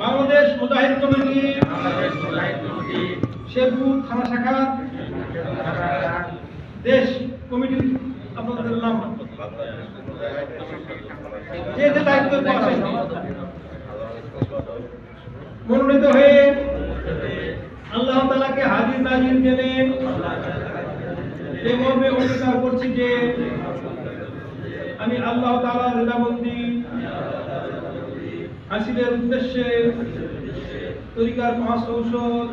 বাংলাদেশ মুজাহিদ committee, Sherpur থানা শাখা, দেশ কমিটির আপনাদের নাম যে যে মনোনীত হয়ে আল্লাহ তালাকে হাজির নাজির জেনে এই মর্মে অঙ্গীকার করছি যে আমি আল্লাহ তালার হৃদাবন্দি হাসিলের উদ্দেশ্যে তরিকার পাঁচ ঔষধ,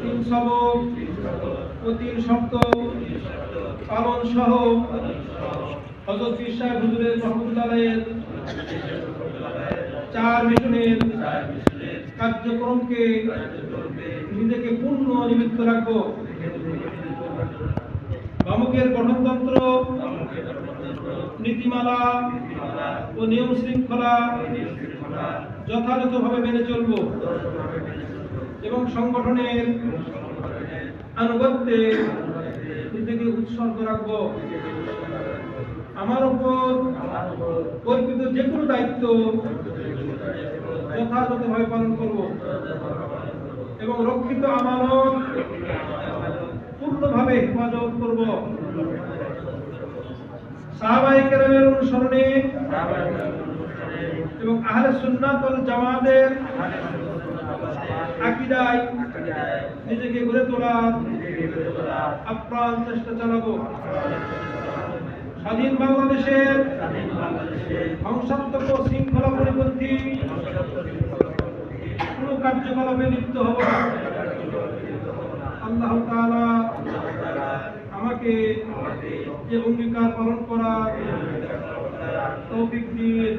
তিন সবক ও তিন শর্ত পালন সহ হজরত সাহেব হুজুরের রহমতুল্লাহের চার মিশনের কার্যক্রমকে নিজেকে পূর্ণ নিমিত্ত রাখব। বামকের গঠনতন্ত্র নীতিমালা ও নিয়ম শৃঙ্খলা যথাযথভাবে মেনে চলব এবং সংগঠনের আনুগত্যে নিজেকে উৎসর্গ রাখব। আমার উপর কল্পিত যে কোনো দায়িত্ব যথাযথভাবে পালন করব এবং রক্ষিত আমানত পূর্ণভাবে হেফাজত করব। সাহাবাই কেরামের অনুসরণে এবং আহলে সুন্নাত ওয়াল জামাতের আকীদায় নিজেকে গড়ে তোলার আপ্রাণ চেষ্টা চালাবো। স্বাধীন বাংলাদেশের ধ্বংসাত্মক ও শৃঙ্খলা পরিপন্থী কোনো কার্যকলাপে লিপ্ত হব না। আল্লাহ তাআলা আমাকে যে অঙ্গীকার পালন করার তৌফিক দিন